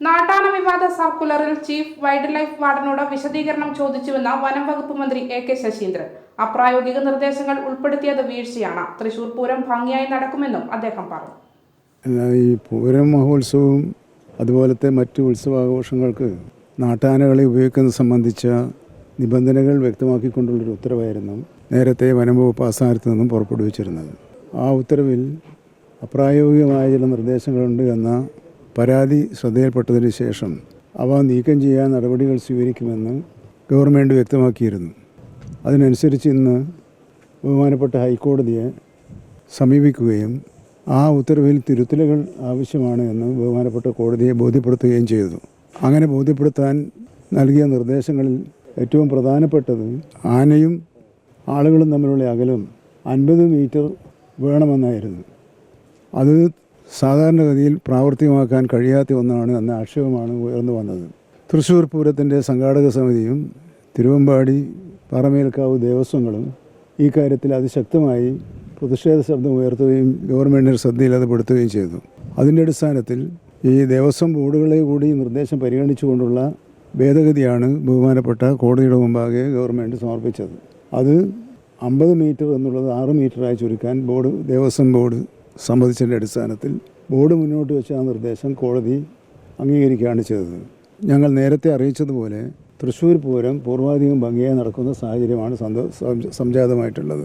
നാട്ടാന വിവാദ സർക്കുലറിൽ chief wildlife വാർഡനോട് വിശദീകരണം ചോദിച്ചുവെന്ന വനം വകുപ്പ് മന്ത്രി എ കെ ശശീന്ദ്രൻ. അപ്രായോഗിക നിർദ്ദേശങ്ങൾ ഉൾപ്പെടുത്തിയത് വീഴ്ചയാണ്. തൃശൂർ പൂരം ഭംഗിയായി നടക്കുമെന്നും അദ്ദേഹം പറഞ്ഞു. ഈ പൂരം മഹോത്സവവും അതുപോലത്തെ മറ്റു ഉത്സവാഘോഷങ്ങൾക്ക് നാട്ടാനകളെ ഉപയോഗിക്കുന്നത് സംബന്ധിച്ച നിബന്ധനകൾ വ്യക്തമാക്കിക്കൊണ്ടുള്ളൊരു ഉത്തരവായിരുന്നു നേരത്തെ വനംവകുപ്പ് ആസ്ഥാനത്ത് നിന്നും പുറപ്പെടുവിച്ചിരുന്നത്. ആ ഉത്തരവിൽ അപ്രായോഗികമായ ചില നിർദ്ദേശങ്ങളുണ്ട് എന്ന പരാതി ശ്രദ്ധയിൽപ്പെട്ടതിന് ശേഷം അവ നീക്കം ചെയ്യാൻ നടപടികൾ സ്വീകരിക്കുമെന്ന് ഗവൺമെന്റ് വ്യക്തമാക്കിയിരുന്നു. അതിനനുസരിച്ച് ഇന്ന് ബഹുമാനപ്പെട്ട ഹൈക്കോടതിയെ സമീപിക്കുകയും ആ ഉത്തരവിൽ തിരുത്തലുകൾ ആവശ്യമാണ് എന്ന് ബഹുമാനപ്പെട്ട കോടതിയെ ബോധ്യപ്പെടുത്തുകയും ചെയ്തു. അങ്ങനെ ബോധ്യപ്പെടുത്താൻ നൽകിയ നിർദ്ദേശങ്ങളിൽ ഏറ്റവും പ്രധാനപ്പെട്ടത് ആനയും ആളുകളും തമ്മിലുള്ള അകലം അൻപത് മീറ്റർ വേണമെന്നായിരുന്നു. അത് സാധാരണഗതിയിൽ പ്രാവർത്തികമാക്കാൻ കഴിയാത്ത ഒന്നാണ് എന്ന ആക്ഷേപമാണ് ഉയർന്നു വന്നത്. തൃശ്ശൂർ പൂരത്തിന്റെ സംഘാടക സമിതിയും തിരുവമ്പാടി പറമേൽക്കാവ് ദേവസ്വങ്ങളും ഈ കാര്യത്തിൽ അതിശക്തമായി പ്രതിഷേധ ശബ്ദം ഉയർത്തുകയും ഗവൺമെന്റിന്റെ ശ്രദ്ധയിൽ അത് പെടുത്തുകയും ചെയ്തു. അതിന്റെ അടിസ്ഥാനത്തിൽ ഈ ദേവസ്വം ബോർഡുകളെ കൂടി നിർദ്ദേശം പരിഗണിച്ചുകൊണ്ടുള്ള ഭേദഗതിയാണ് ബഹുമാനപ്പെട്ട കോടതിയുടെ മുമ്പാകെ ഗവൺമെന്റ് സമർപ്പിച്ചത്. അത് അമ്പത് മീറ്റർ എന്നുള്ളത് ആറ് മീറ്ററായി ചുരുക്കാൻ ബോർഡ് ദേവസ്വം ബോർഡ് സമ്മതിച്ചതിന്റെ അടിസ്ഥാനത്തിൽ ബോർഡ് മുന്നോട്ട് വെച്ച ആ നിർദ്ദേശം കോടതി അംഗീകരിക്കുകയാണ് ചെയ്തത്. ഞങ്ങൾ നേരത്തെ അറിയിച്ചതുപോലെ തൃശ്ശൂർ പൂരം പൂർവാധികം ഭംഗിയായി നടക്കുന്ന സാഹചര്യമാണ് സംജാതമായിട്ടുള്ളത്.